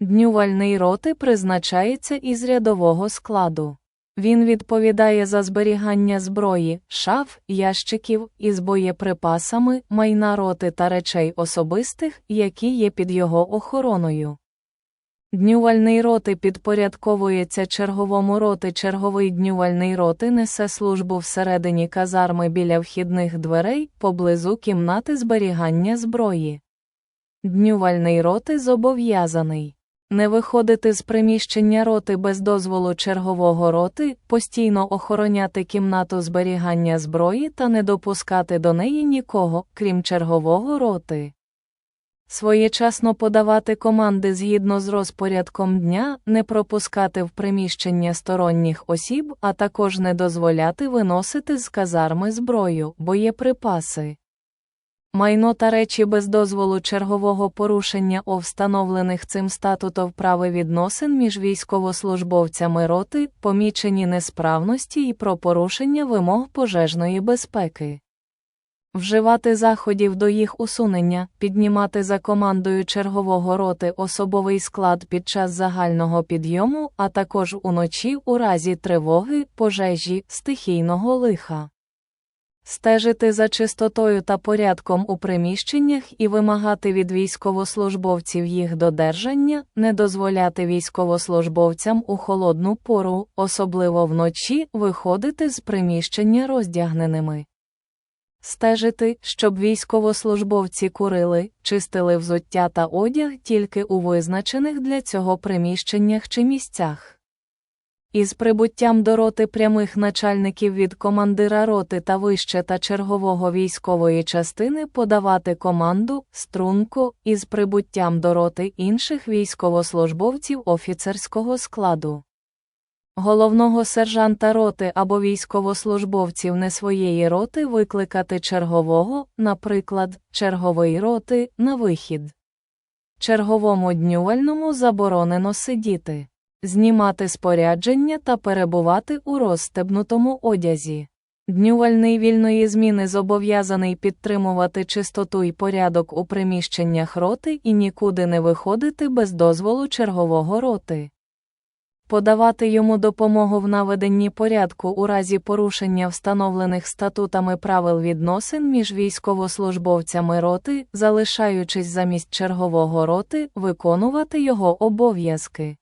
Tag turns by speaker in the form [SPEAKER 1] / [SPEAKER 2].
[SPEAKER 1] Днювальний роти призначається із рядового складу. Він відповідає за зберігання зброї, шаф, ящиків із боєприпасами, майна роти та речей особистих, які є під його охороною. Днювальний роти підпорядковується черговому роти. Черговий днювальний роти несе службу всередині казарми біля вхідних дверей поблизу кімнати зберігання зброї. Днювальний роти зобов'язаний не виходити з приміщення роти без дозволу чергового роти, постійно охороняти кімнату зберігання зброї та не допускати до неї нікого, крім чергового роти. Своєчасно подавати команди згідно з розпорядком дня, не пропускати в приміщення сторонніх осіб, а також не дозволяти виносити з казарми зброю, боєприпаси. Майно та речі без дозволу чергового порушення о встановлених цим статутом прави відносин між військовослужбовцями роти, помічені несправності і про порушення вимог пожежної безпеки. Вживати заходів до їх усунення, піднімати за командою чергового роти особовий склад під час загального підйому, а також уночі у разі тривоги, пожежі, стихійного лиха. Стежити за чистотою та порядком у приміщеннях і вимагати від військовослужбовців їх додержання, не дозволяти військовослужбовцям у холодну пору, особливо вночі, виходити з приміщення роздягненими. Стежити, щоб військовослужбовці курили, чистили взуття та одяг тільки у визначених для цього приміщеннях чи місцях. Із прибуттям до роти прямих начальників від командира роти та вище та чергового військової частини подавати команду, струнку, із прибуттям до роти інших військовослужбовців офіцерського складу. Головного сержанта роти або військовослужбовців не своєї роти викликати чергового, наприклад, черговий роти, на вихід. Черговому днювальному заборонено сидіти знімати спорядження та перебувати у розстебнутому одязі. Днювальний вільної зміни зобов'язаний підтримувати чистоту і порядок у приміщеннях роти і нікуди не виходити без дозволу чергового роти. Подавати йому допомогу в наведенні порядку у разі порушення встановлених статутами правил відносин між військовослужбовцями роти, залишаючись замість чергового роти, виконувати його обов'язки.